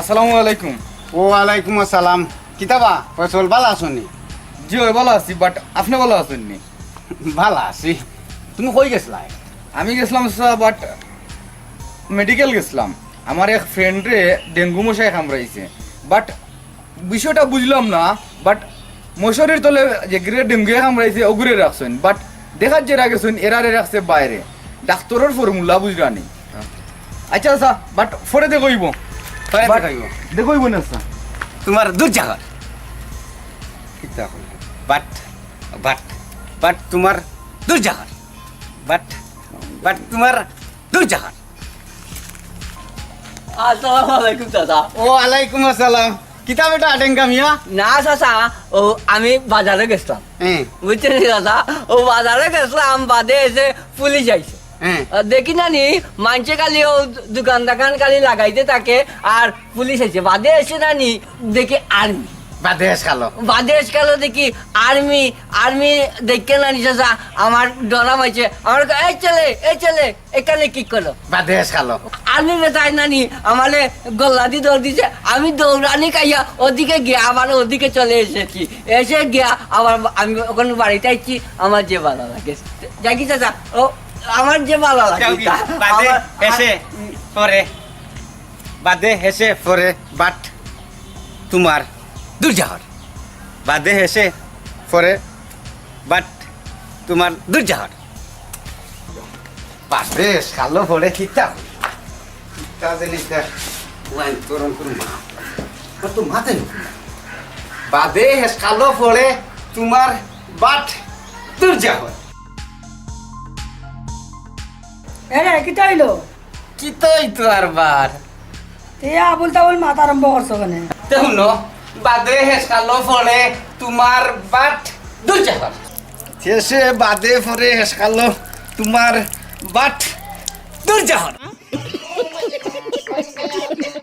আসসালামু আলাইকুম। ও আলাইকুম আসসালাম। কিতাবা ফসল ভালো আছো নি জি ওই ভালো আছি বাট আপনি ভালো আছেন নি ভালো আছি। তুমি কই গেছলাই আমি গেছিলাম স্যার বাট মেডিকেল গেছিলাম। আমার এক ফ্রেন্ডে ডেঙ্গু মশাই কামড়াইছে। বাট বিষয়টা বুঝলাম না বাট মশারির তলে যে গিরে ডেঙ্গু কামড়াইছে ওগুরে রাখছেন। বাট দেখার যে রাখেছেন এরারে রাখছে বাইরে। ডাক্তারের ফর্মুলা বুঝলা নেই আচ্ছা স্যার বাট ফরে দেখইব পরে But- দেখাইব। দেখইব না স্যার তোমার দূর কিতা কইব? বাট বাট বাট তোমার দূর জায়গা বাট বাট তোমার দূর আসসালামু আলাইকুম দাদা ও আলাইকুম আসসালাম। কিতা বেটা আটেঙ্গা মিয়া? না চাচা ও আমি বাজারে গেছিলাম। হ্যাঁ বুঝছেন দাদা ও বাজারে গেছিলাম বাদে এসে পুলিশ আইছে। দেখি না নি মানছে কালি ও দোকান দোকান কালি লাগাইতে থাকে আর পুলিশ আইছে বাদে এসে না নি দেখি আর্মি বাদেশ এসে দেখি আর্মি আর্মি দেখে না আমার ডরা মাইছে আমার এই এই ছেলে এখানে কি করল? বাদেশ বেতাই নানি আমারে দৌড় দিছে আমি দৌড়ানি খাইয়া ওদিকে গিয়া আবার ওদিকে চলে এসেছি। এসে গিয়া আবার আমি ওখানে বাড়িতে আইছি আমার যে ভালো লাগে। দেখি চাচা ও আমার যে ভালো লাগে বাদে হেসে পরে? বাদে হেসে পরে বাট তোমার দুর্জাহর বাদে হেসে পরে বাট তোমার দুর্জাহর বাদে খালো পরে কিতা? কিতা জিনিসটা ওয়াইন করম করম মা। তো মাথায় বাদে হেস খালো পরে তোমার বাট দুর্জাহর এরে হইল? কি তোই তো আর বার? তে আবুল তাবুল মাথা আরম্ভ করছ কেন? দেখুন বাদে হেসকালো ফলে তোমার বাট দুর্জাহর শেষে বাদে পরে হেসকালো তোমার বাট দুর্জাহর